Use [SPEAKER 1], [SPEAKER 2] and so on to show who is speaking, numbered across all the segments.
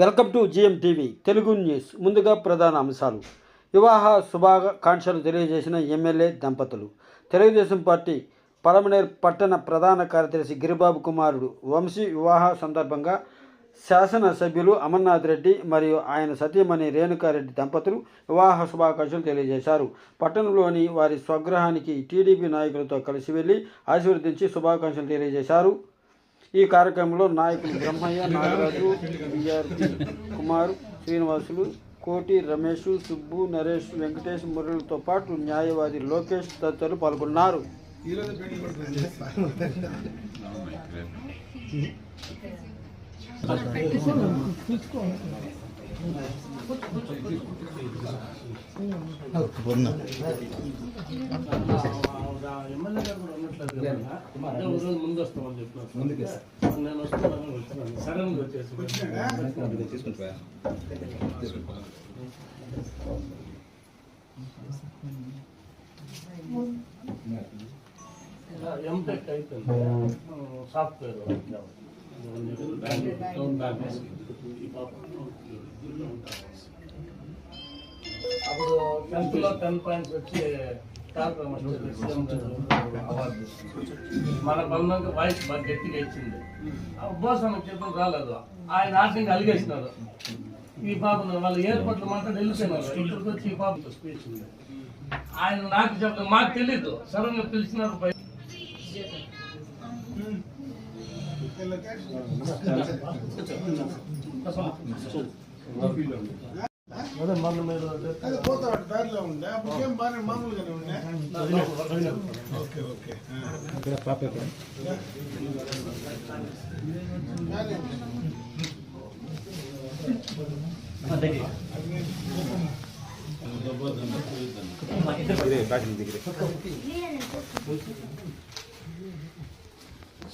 [SPEAKER 1] Welcome to GM TV Telugu news. ముందుగా ప్రధాన అంశాలు. వివాహ శుభాకాంక్షలు తెలియజేసిన ఎమ్మెల్యే దంపతులు. తెలుగుదేశం పార్టీ పలమనేర్ పట్టణ ప్రధాన కార్యదర్శి గిరిబాబు కుమారుడు వంశీ వివాహ సందర్భంగా శాసనసభ్యులు అమర్నాథ్ రెడ్డి మరియు ఆయన సతీమణి రేణుకారెడ్డి దంపతులు వివాహ శుభాకాంక్షలు తెలియజేశారు. పట్టణంలోని వారి స్వగృహానికి టీడీపీ నాయకులతో కలిసి వెళ్ళి ఆశీర్వదించి శుభాకాంక్షలు తెలియజేశారు. ఈ కార్యక్రమంలో నాయకులు Brahmaiah Nagaraju V R P Kumar Srinivasulu Koti Ramesh Subbu Naresh Venkatesh మురళితో పాటు న్యాయవాది లోకేష్ తదితరులు పాల్గొన్నారు.
[SPEAKER 2] ముందు వస్తామని చెప్పినారు. నేను వస్తానని వచ్చినాను. సడన్ వచ్చేసి ఎంటెక్ అయిపోయింది సాఫ్ట్వేర్ టౌన్ బ్యాంక్ ఈ పాప అప్పుడు టెన్త్లో టెన్ పాయింట్స్ వచ్చి మన బంధంకి వాయిస్ బాగా గట్టిగా ఇచ్చింది బాస్ ఆమెకు చెప్పడం రాలేదు ఆయన ఆటని అలిగేసినారు ఈ పాపను వాళ్ళ ఏర్పాట్లు మాట్లాడి వెళ్ళిపోయినారు ఇక్కడికి వచ్చి ఈ పాపతో స్పీచ్ ఉంది ఆయన నాకు చెప్పడం మాకు తెలీదు. సడన్ పిలిచినారు
[SPEAKER 3] పోతాడు దారిలో ఉండే అప్పుడు ఏం బాగానే మామూలుగానే ఉండే okay okay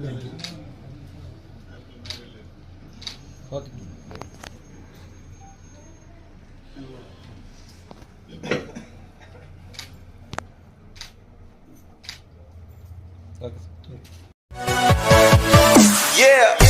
[SPEAKER 3] Thank
[SPEAKER 2] you. Okay. Yeah.